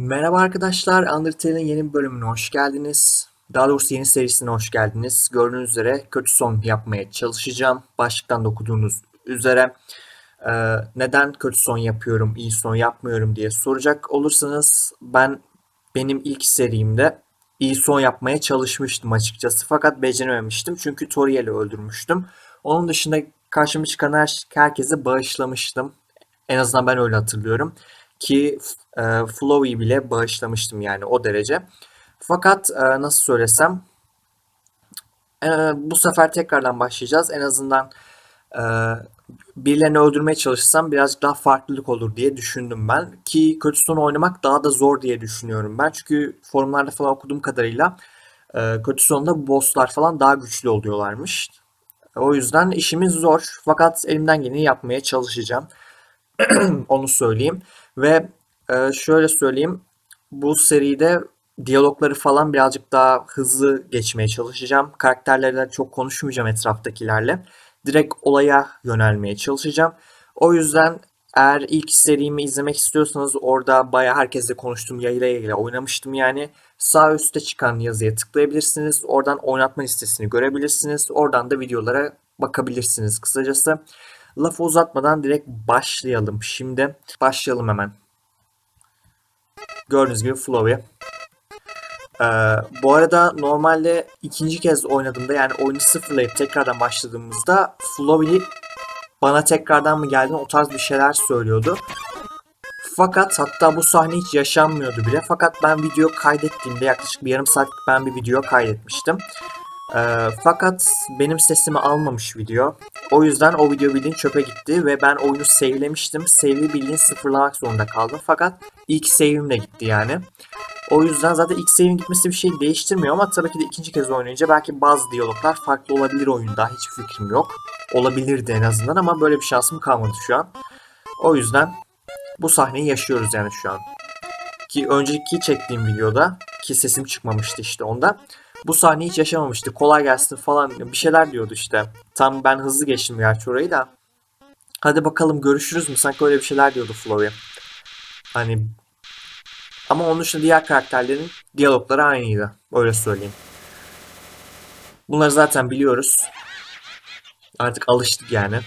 Merhaba arkadaşlar, Undertale'in yeni bir bölümüne hoş geldiniz. Daha doğrusu yeni serisine hoş geldiniz. Gördüğünüz üzere kötü son yapmaya çalışacağım. Başlıktan da okuduğunuz üzere. Ee, neden kötü son yapıyorum, iyi son yapmıyorum diye soracak olursanız ben benim ilk serimde iyi son yapmaya çalışmıştım açıkçası. Fakat becerememiştim çünkü Toriel'i öldürmüştüm. Onun dışında karşıma çıkan her, herkese bağışlamıştım. En azından ben öyle hatırlıyorum ki e, Flow'yi bile bağışlamıştım yani o derece. Fakat e, nasıl söylesem e, bu sefer tekrardan başlayacağız. En azından e, birilerini öldürmeye çalışsam birazcık daha farklılık olur diye düşündüm ben. Ki kötü son oynamak daha da zor diye düşünüyorum ben. Çünkü forumlarda falan okuduğum kadarıyla e, kötü sonunda bosslar falan daha güçlü oluyorlarmış. O yüzden işimiz zor. Fakat elimden geleni yapmaya çalışacağım. Onu söyleyeyim. Ve e, şöyle söyleyeyim. Bu seride diyalogları falan birazcık daha hızlı geçmeye çalışacağım. Karakterlerle çok konuşmayacağım etraftakilerle. Direkt olaya yönelmeye çalışacağım. O yüzden eğer ilk serimi izlemek istiyorsanız orada bayağı herkesle konuştum yayla yayla oynamıştım yani. Sağ üstte çıkan yazıya tıklayabilirsiniz. Oradan oynatma listesini görebilirsiniz. Oradan da videolara bakabilirsiniz kısacası. Lafı uzatmadan direkt başlayalım. Şimdi başlayalım hemen. Gördüğünüz gibi Flow'ya. Ee, bu arada normalde ikinci kez oynadığımda yani oyunu sıfırlayıp tekrardan başladığımızda Flowey bana tekrardan mı geldin o tarz bir şeyler söylüyordu. Fakat hatta bu sahne hiç yaşanmıyordu bile. Fakat ben video kaydettiğimde yaklaşık bir yarım saat ben bir video kaydetmiştim. Ee, fakat benim sesimi almamış video. O yüzden o video bildiğin çöpe gitti ve ben oyunu save'lemiştim. Save'i bildiğin sıfırlamak zorunda kaldım. Fakat ilk save'im gitti yani. O yüzden zaten ilk save'in gitmesi bir şey değiştirmiyor ama tabii ki de ikinci kez oynayınca belki bazı diyaloglar farklı olabilir oyunda. Hiç fikrim yok. Olabilirdi en azından ama böyle bir şansım kalmadı şu an. O yüzden bu sahneyi yaşıyoruz yani şu an. Ki önceki çektiğim videoda ki sesim çıkmamıştı işte onda. Bu sahneyi hiç yaşamamıştı. Kolay gelsin falan bir şeyler diyordu işte. Tam ben hızlı geçtim gerçi orayı da. Hadi bakalım görüşürüz mü? Sanki öyle bir şeyler diyordu Flow'ya. Hani ama onun dışında diğer karakterlerin diyalogları aynıydı. Öyle söyleyeyim. Bunları zaten biliyoruz. Artık alıştık yani.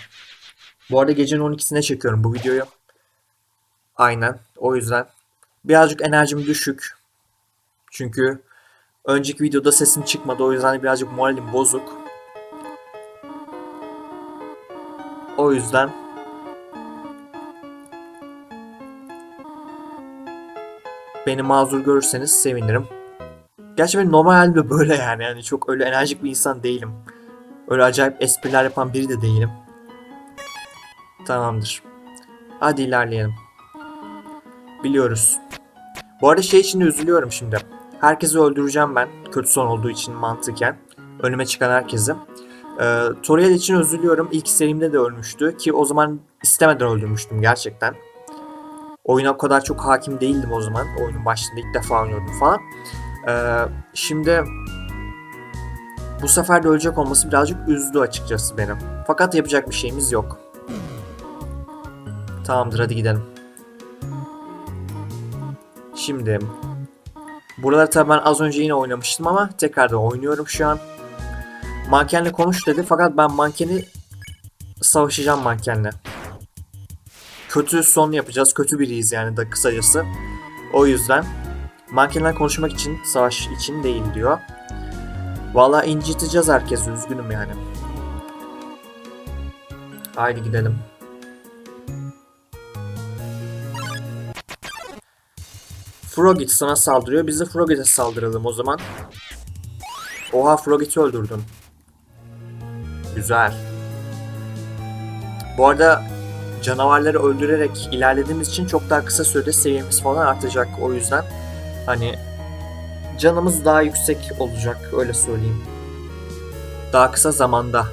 Bu arada gecenin 12'sine çekiyorum bu videoyu. Aynen. O yüzden birazcık enerjim düşük. Çünkü önceki videoda sesim çıkmadı. O yüzden birazcık moralim bozuk. O yüzden beni mazur görürseniz sevinirim. Gerçi benim normal halimde böyle yani. yani. Çok öyle enerjik bir insan değilim. Öyle acayip espriler yapan biri de değilim. Tamamdır. Hadi ilerleyelim. Biliyoruz. Bu arada şey için üzülüyorum şimdi. Herkesi öldüreceğim ben. Kötü son olduğu için mantıken. Önüme çıkan herkesi. Ee, Toriel için üzülüyorum. İlk serimde de ölmüştü. Ki o zaman istemeden öldürmüştüm gerçekten. Oyuna o kadar çok hakim değildim o zaman. Oyunun başında ilk defa oynuyordum falan. Ee, şimdi bu sefer de ölecek olması birazcık üzdü açıkçası benim. Fakat yapacak bir şeyimiz yok. Tamamdır hadi gidelim. Şimdi buraları tabii ben az önce yine oynamıştım ama tekrardan oynuyorum şu an. Mankenle konuş dedi fakat ben mankeni savaşacağım mankenle kötü son yapacağız. Kötü biriyiz yani da kısacası. O yüzden mankenler konuşmak için, savaş için değil diyor. Valla inciteceğiz herkesi. Üzgünüm yani. Haydi gidelim. Frogit sana saldırıyor. Biz de Frogit'e saldıralım o zaman. Oha Frogit'i öldürdüm. Güzel. Bu arada canavarları öldürerek ilerlediğimiz için çok daha kısa sürede seviyemiz falan artacak. O yüzden hani canımız daha yüksek olacak öyle söyleyeyim. Daha kısa zamanda.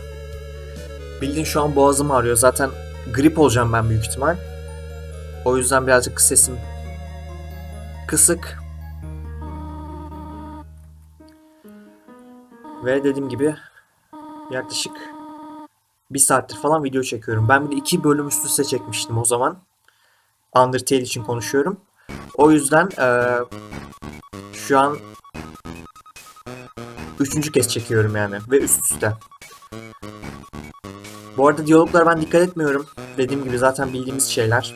Bildiğin şu an boğazım ağrıyor. Zaten grip olacağım ben büyük ihtimal. O yüzden birazcık sesim kısık. Ve dediğim gibi yaklaşık bir saattir falan video çekiyorum. Ben bir de iki bölüm üst üste çekmiştim o zaman. Undertale için konuşuyorum. O yüzden eee, şu an üçüncü kez çekiyorum yani ve üst üste. Bu arada diyaloglara ben dikkat etmiyorum. Dediğim gibi zaten bildiğimiz şeyler.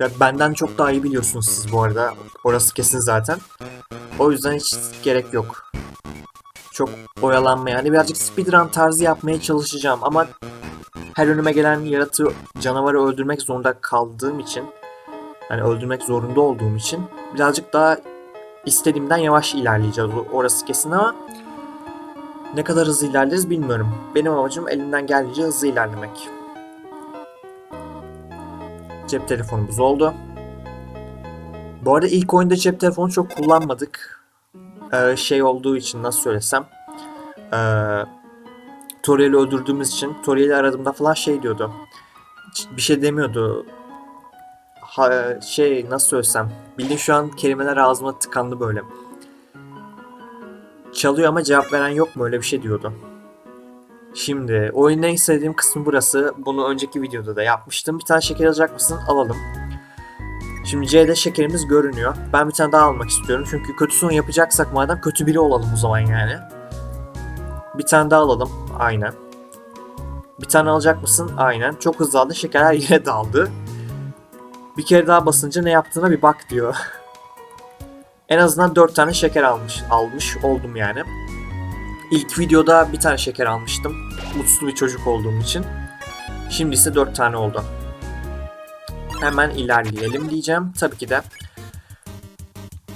Ve benden çok daha iyi biliyorsunuz siz bu arada. Orası kesin zaten. O yüzden hiç gerek yok. Çok oyalanma yani. Birazcık speedrun tarzı yapmaya çalışacağım ama her önüme gelen yaratığı, canavarı öldürmek zorunda kaldığım için yani öldürmek zorunda olduğum için birazcık daha istediğimden yavaş ilerleyeceğiz. Orası kesin ama ne kadar hızlı ilerleriz bilmiyorum. Benim amacım elimden geldiğince hızlı ilerlemek. Cep telefonumuz oldu. Bu arada ilk oyunda cep telefonu çok kullanmadık. Ee, şey olduğu için nasıl söylesem. Ee, Toriel'i öldürdüğümüz için Toriel'i aradığımda falan şey diyordu. Bir şey demiyordu. Ha, şey nasıl söylesem. Bildiğin şu an kelimeler ağzıma tıkandı böyle. Çalıyor ama cevap veren yok mu öyle bir şey diyordu. Şimdi oyunun en sevdiğim kısmı burası. Bunu önceki videoda da yapmıştım. Bir tane şeker alacak mısın? Alalım. Şimdi C'de şekerimiz görünüyor. Ben bir tane daha almak istiyorum. Çünkü kötü son yapacaksak madem kötü biri olalım o zaman yani. Bir tane daha alalım. Aynen. Bir tane alacak mısın? Aynen. Çok hızlı aldı. Şekerler yine dağıldı. Bir kere daha basınca ne yaptığına bir bak diyor. en azından 4 tane şeker almış almış oldum yani. İlk videoda bir tane şeker almıştım. Mutsuz bir çocuk olduğum için. Şimdi ise 4 tane oldu. Hemen ilerleyelim diyeceğim. Tabii ki de.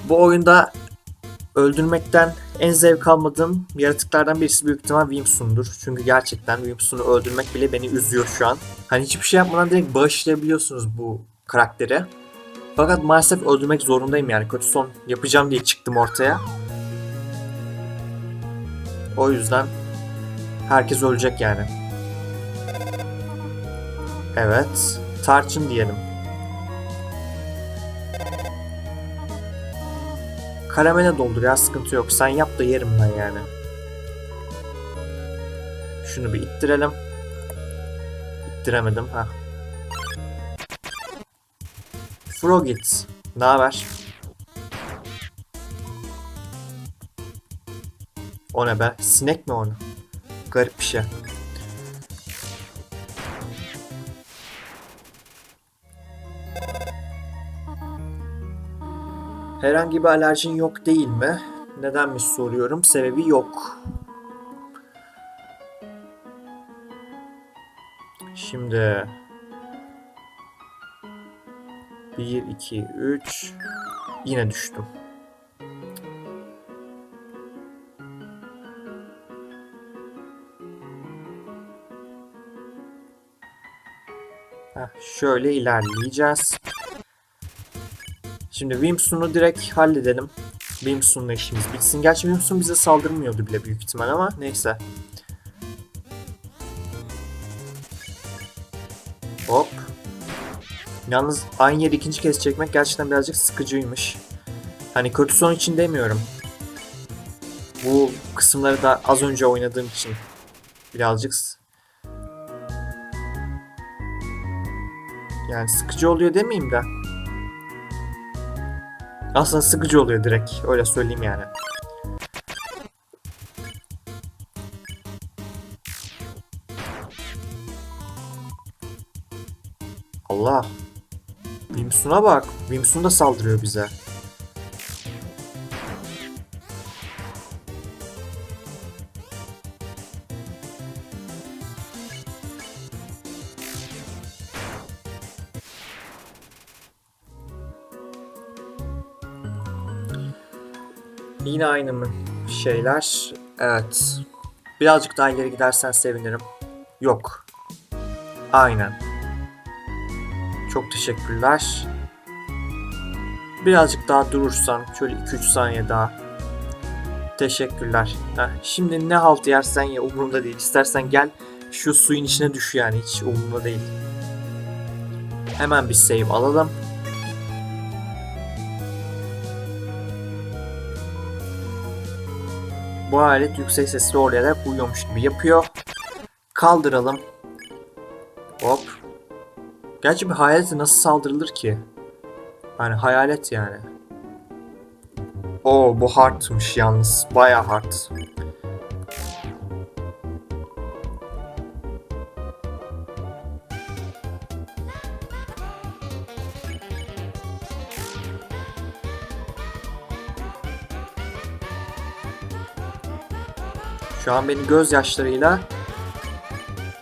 Bu oyunda öldürmekten en zevk almadığım yaratıklardan birisi büyük ihtimal Wimsun'dur. Çünkü gerçekten Wimsun'u öldürmek bile beni üzüyor şu an. Hani hiçbir şey yapmadan direkt bağışlayabiliyorsunuz bu karakteri. Fakat maalesef öldürmek zorundayım yani. Kötü son yapacağım diye çıktım ortaya. O yüzden herkes ölecek yani. Evet. Tarçın diyelim. Karamele doldur ya sıkıntı yok. Sen yap da yerim ben yani. Şunu bir ittirelim. İttiremedim ha. Frogit. Ne haber? O ne be? Sinek mi onu? Garip bir şey. Herhangi bir alerjin yok değil mi? Nedenmiş soruyorum. Sebebi yok. Şimdi 1, 2, 3 Yine düştüm. Heh, şöyle ilerleyeceğiz. Şimdi Wimsun'u direkt halledelim. Wimsun'la işimiz bitsin. Gerçi Wimsun bize saldırmıyordu bile büyük ihtimal ama neyse. Hop. Yalnız aynı yeri ikinci kez çekmek gerçekten birazcık sıkıcıymış. Hani kötü son için demiyorum. Bu kısımları da az önce oynadığım için birazcık yani sıkıcı oluyor demeyeyim de. Aslında sıkıcı oluyor direkt. Öyle söyleyeyim yani. Allah. Wimsun'a bak. Wimsun da saldırıyor bize. Aynı mı şeyler? Evet. Birazcık daha ileri gidersen sevinirim. Yok. Aynen. Çok teşekkürler. Birazcık daha durursan şöyle 2-3 saniye daha. Teşekkürler. Heh, şimdi ne halt yersen ya umurumda değil. İstersen gel şu suyun içine düş yani hiç umurumda değil. Hemen bir save alalım. Bu alet yüksek sesli orlayarak uyuyormuş gibi yapıyor. Kaldıralım. Hop. Gerçi bir hayalete nasıl saldırılır ki? Yani hayalet yani. Oo bu hardmış yalnız. Baya hard. Şu an beni gözyaşlarıyla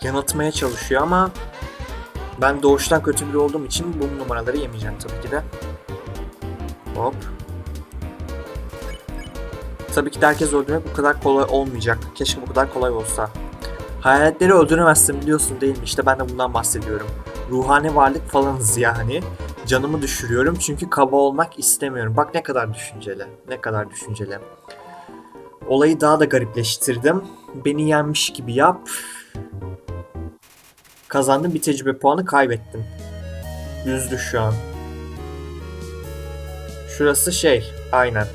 yanıltmaya çalışıyor ama ben doğuştan kötü biri olduğum için bu numaraları yemeyeceğim tabii ki de. Hop. Tabii ki de herkes öldürmek bu kadar kolay olmayacak. Keşke bu kadar kolay olsa. Hayaletleri öldüremezsin biliyorsun değil mi? İşte ben de bundan bahsediyorum. Ruhani varlık falanız yani. Canımı düşürüyorum çünkü kaba olmak istemiyorum. Bak ne kadar düşünceli. Ne kadar düşünceli. Olayı daha da garipleştirdim. Beni yenmiş gibi yap. Kazandım bir tecrübe puanı kaybettim. Yüzdü şu an. Şurası şey. Aynen.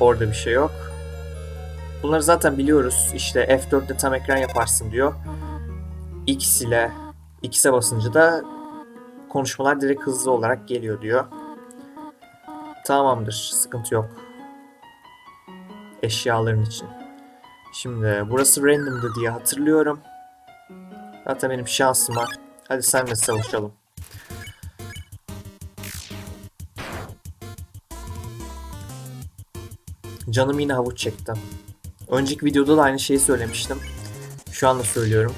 Orada bir şey yok. Bunları zaten biliyoruz. İşte F4'te tam ekran yaparsın diyor. X ile X'e basınca da konuşmalar direkt hızlı olarak geliyor diyor. Tamamdır. Sıkıntı yok. Eşyaların için. Şimdi burası random'dı diye hatırlıyorum. Zaten benim şansım var. Hadi senle savaşalım. Canım yine havuç çekti. Önceki videoda da aynı şeyi söylemiştim. Şu anda söylüyorum.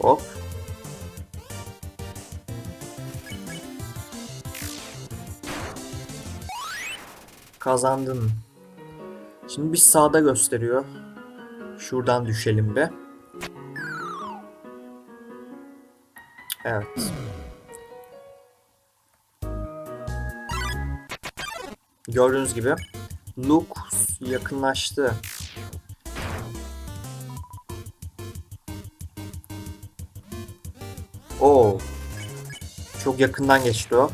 Hop. Kazandın. Şimdi bir sağda gösteriyor. Şuradan düşelim be. Evet. Gördüğünüz gibi Luke yakınlaştı. Oo. Çok yakından geçti o.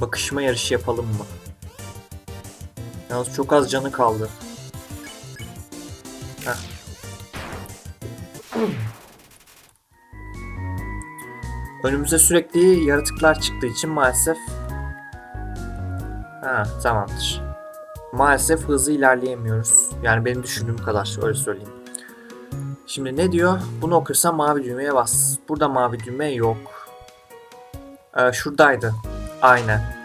Bakışma yarışı yapalım mı? Yalnız çok az canı kaldı. Heh. Önümüze sürekli yaratıklar çıktığı için maalesef Ha tamamdır. Maalesef hızlı ilerleyemiyoruz. Yani benim düşündüğüm kadar öyle söyleyeyim. Şimdi ne diyor? Bunu okursan mavi düğmeye bas. Burada mavi düğme yok. Ee, şuradaydı. Aynen.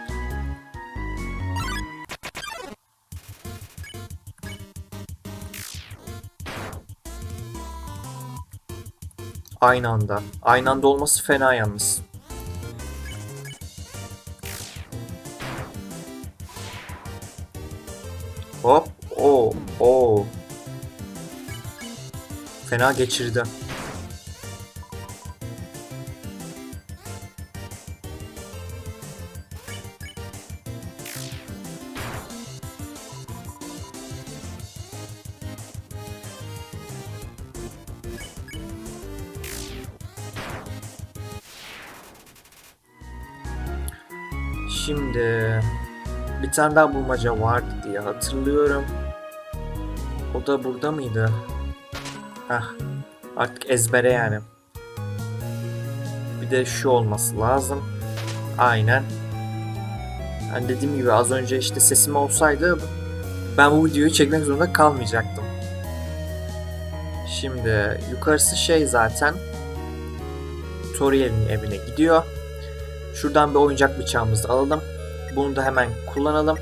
Aynı anda. Aynı anda olması fena yalnız. Hop. Oo. Oo. Fena geçirdi. Şimdi bir tane daha bulmaca vardı diye hatırlıyorum. O da burada mıydı? Heh. Artık ezbere yani. Bir de şu olması lazım. Aynen. Yani dediğim gibi az önce işte sesim olsaydı ben bu videoyu çekmek zorunda kalmayacaktım. Şimdi yukarısı şey zaten Toriel'in evine gidiyor. Şuradan bir oyuncak bıçağımızı alalım. Bunu da hemen kullanalım.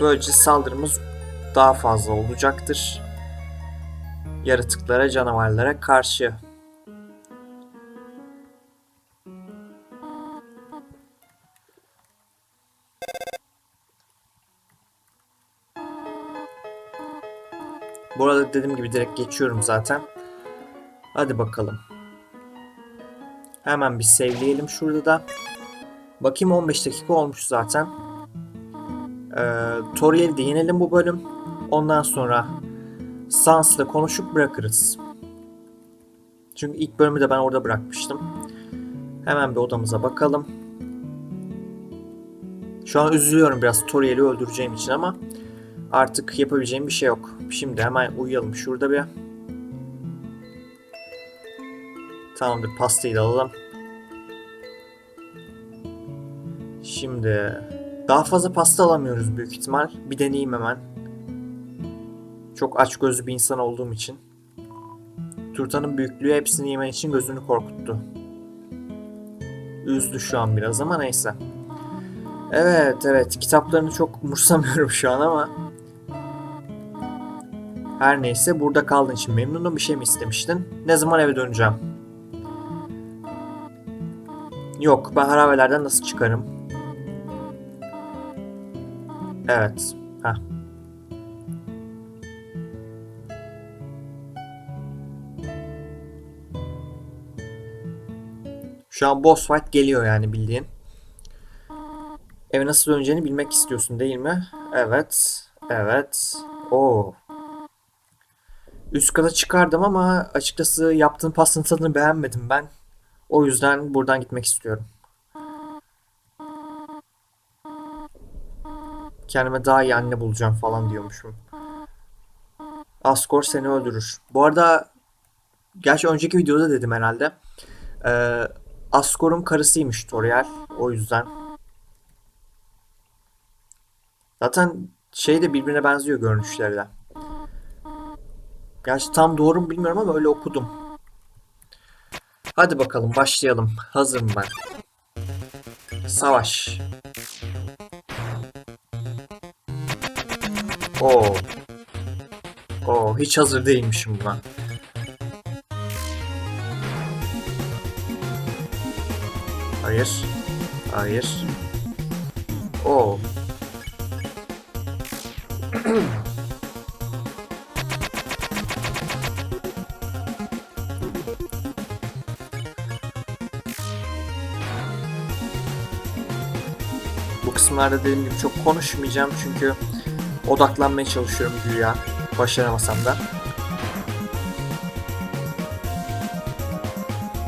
Böylece saldırımız daha fazla olacaktır. Yaratıklara, canavarlara karşı. Bu arada dediğim gibi direkt geçiyorum zaten. Hadi bakalım. Hemen bir sevleyelim şurada da. Bakayım 15 dakika olmuş zaten. Ee, Toriel'i de yenelim bu bölüm. Ondan sonra Sans'la konuşup bırakırız. Çünkü ilk bölümü de ben orada bırakmıştım. Hemen bir odamıza bakalım. Şu an üzülüyorum biraz Toriel'i öldüreceğim için ama artık yapabileceğim bir şey yok. Şimdi hemen uyuyalım şurada bir. Tamamdır pastayı da alalım. Şimdi daha fazla pasta alamıyoruz büyük ihtimal. Bir deneyeyim hemen. Çok aç gözlü bir insan olduğum için. Turtanın büyüklüğü hepsini yemen için gözünü korkuttu. Üzdü şu an biraz ama neyse. Evet evet kitaplarını çok umursamıyorum şu an ama. Her neyse burada kaldığın için memnunum bir şey mi istemiştin? Ne zaman eve döneceğim? Yok ben harabelerden nasıl çıkarım? Evet. Heh. Şu an boss fight geliyor yani bildiğin. Eve nasıl döneceğini bilmek istiyorsun değil mi? Evet. Evet. Oo. Üst kata çıkardım ama açıkçası yaptığın pastanın tadını beğenmedim ben. O yüzden buradan gitmek istiyorum. Kendime daha iyi anne bulacağım falan diyormuşum. Asgore seni öldürür. Bu arada gerçi önceki videoda dedim herhalde. Ee, Asgore'un karısıymış Toriel. O yüzden. Zaten şey de birbirine benziyor görünüşleri de. Gerçi tam doğru mu bilmiyorum ama öyle okudum. Hadi bakalım başlayalım. Hazırım ben. Savaş. Oo. Oo, hiç hazır değilmişim buna. Hayır. Hayır. Oo. Bu kısımlarda dediğim gibi çok konuşmayacağım çünkü odaklanmaya çalışıyorum güya. Başaramasam da.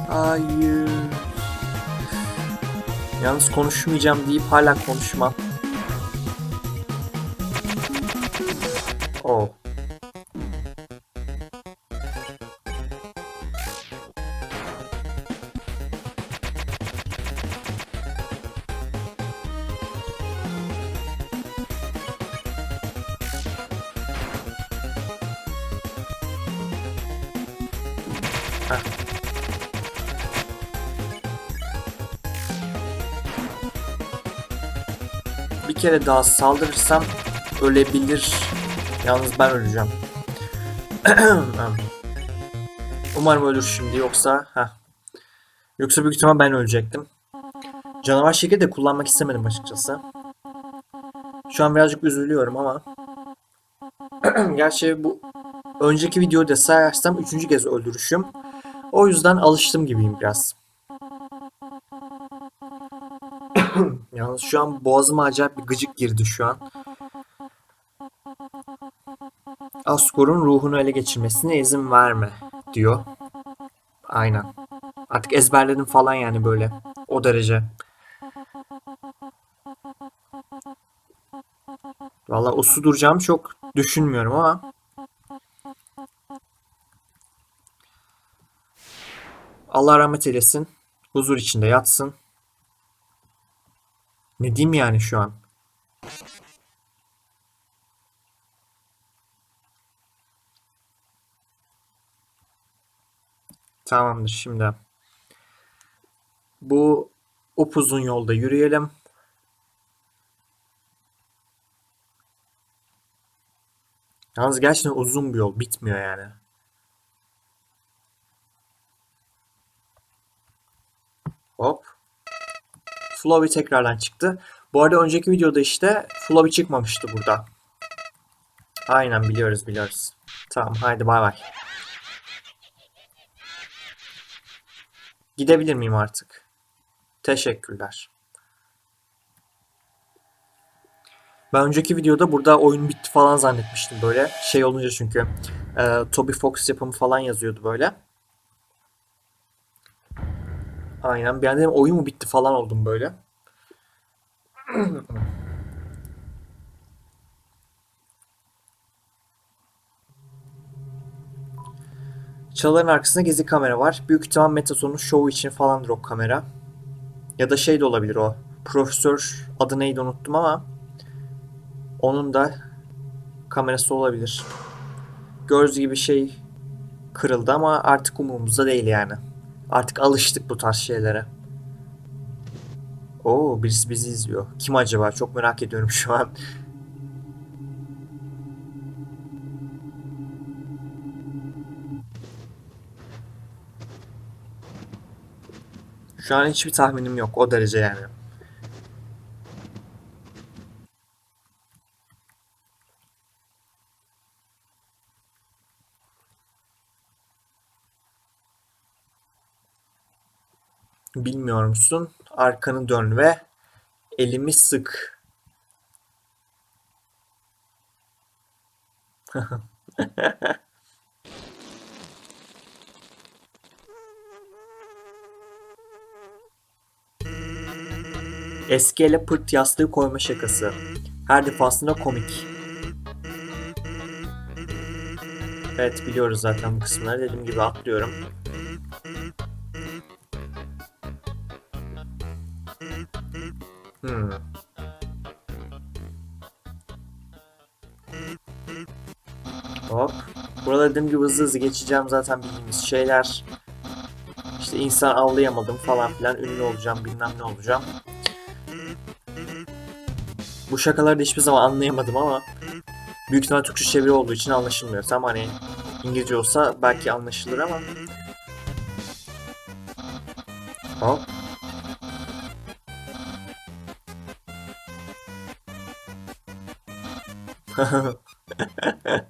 Hayır. Yalnız konuşmayacağım deyip hala konuşmam. Kere daha saldırırsam ölebilir. Yalnız ben öleceğim. Umarım ölür şimdi yoksa heh. Yoksa büyük ihtimal ben ölecektim. Canavar şekeri de kullanmak istemedim açıkçası. Şu an birazcık üzülüyorum ama. Gerçi bu önceki videoda sayarsam üçüncü kez öldürüşüm. O yüzden alıştım gibiyim biraz. Yalnız şu an boğazıma acayip bir gıcık girdi şu an. Asgor'un ruhunu ele geçirmesine izin verme diyor. Aynen. Artık ezberledim falan yani böyle. O derece. Valla usu duracağım çok düşünmüyorum ama. Allah rahmet eylesin. Huzur içinde yatsın. Ne diyeyim yani şu an? Tamamdır şimdi. Bu upuzun yolda yürüyelim. Yalnız gerçekten uzun bir yol. Bitmiyor yani. Hop. Flowy tekrardan çıktı. Bu arada önceki videoda işte Flowy çıkmamıştı burada. Aynen biliyoruz biliyoruz. Tamam haydi bay bay. Gidebilir miyim artık? Teşekkürler. Ben önceki videoda burada oyun bitti falan zannetmiştim böyle. Şey olunca çünkü e, Toby Fox yapımı falan yazıyordu böyle. Aynen bir an dedim oyun mu bitti falan oldum böyle. Çalıların arkasında gizli kamera var. Büyük ihtimal Metason'un şovu için falandır o kamera. Ya da şey de olabilir o. Profesör adı neydi unuttum ama onun da kamerası olabilir. Gördüğünüz gibi şey kırıldı ama artık umurumuzda değil yani. Artık alıştık bu tarz şeylere. Oo birisi bizi izliyor. Kim acaba? Çok merak ediyorum şu an. Şu an hiçbir tahminim yok o derece yani. Bilmiyor musun? Arkanı dön ve elimi sık. Eski ele pırt yastığı koyma şakası. Her defasında komik. Evet biliyoruz zaten bu kısımları. Dediğim gibi atlıyorum. Burada dediğim gibi hızlı hızlı geçeceğim zaten bildiğimiz şeyler. İşte insan avlayamadım falan filan ünlü olacağım bilmem ne olacağım. Bu şakaları da hiçbir zaman anlayamadım ama büyük ihtimal Türkçe çeviri olduğu için anlaşılmıyor. Tam hani İngilizce olsa belki anlaşılır ama Hop.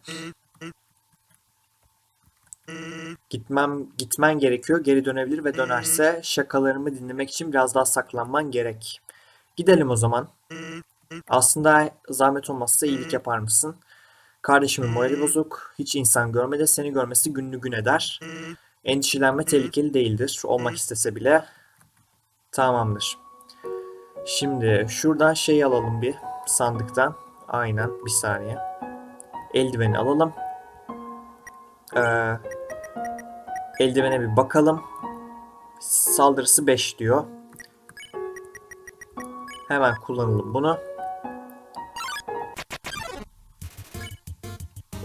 Gitmem, gitmen gerekiyor. Geri dönebilir ve dönerse şakalarımı dinlemek için biraz daha saklanman gerek. Gidelim o zaman. Aslında zahmet olmazsa iyilik yapar mısın? Kardeşimin morali bozuk. Hiç insan görmedi. Seni görmesi günlü gün eder. Endişelenme tehlikeli değildir. Olmak istese bile. Tamamdır. Şimdi şuradan şey alalım bir sandıktan. Aynen bir saniye. Eldiveni alalım. Ee, eldivene bir bakalım. Saldırısı 5 diyor. Hemen kullanalım bunu.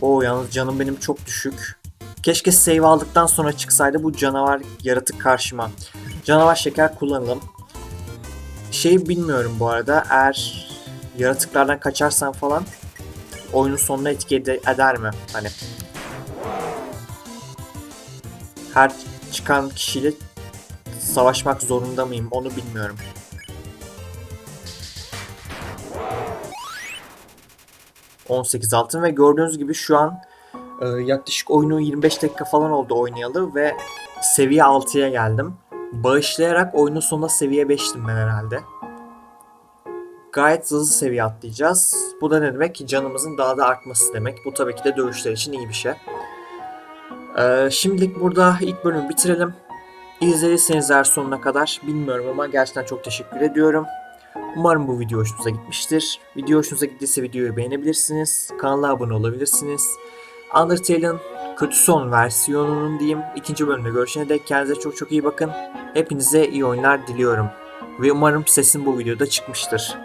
Oo yalnız canım benim çok düşük. Keşke save aldıktan sonra çıksaydı bu canavar yaratık karşıma. Canavar şeker kullanalım. Şeyi bilmiyorum bu arada. Eğer yaratıklardan kaçarsan falan oyunun sonuna etki ed- eder mi? Hani her çıkan kişiyle savaşmak zorunda mıyım onu bilmiyorum. ...18 altın ve gördüğünüz gibi şu an e, yaklaşık oyunu 25 dakika falan oldu oynayalı ve seviye 6'ya geldim. Bağışlayarak oyunun sonunda seviye 5'tim ben herhalde. Gayet hızlı seviye atlayacağız. Bu da ne demek canımızın daha da artması demek. Bu tabii ki de dövüşler için iyi bir şey. Ee, şimdilik burada ilk bölümü bitirelim. İzlediyseniz eğer sonuna kadar bilmiyorum ama gerçekten çok teşekkür ediyorum. Umarım bu video hoşunuza gitmiştir. Video hoşunuza gittiyse videoyu beğenebilirsiniz. Kanala abone olabilirsiniz. Undertale'ın kötü son versiyonunun diyeyim ikinci bölümde görüşene dek kendinize çok çok iyi bakın. Hepinize iyi oyunlar diliyorum. Ve umarım sesim bu videoda çıkmıştır.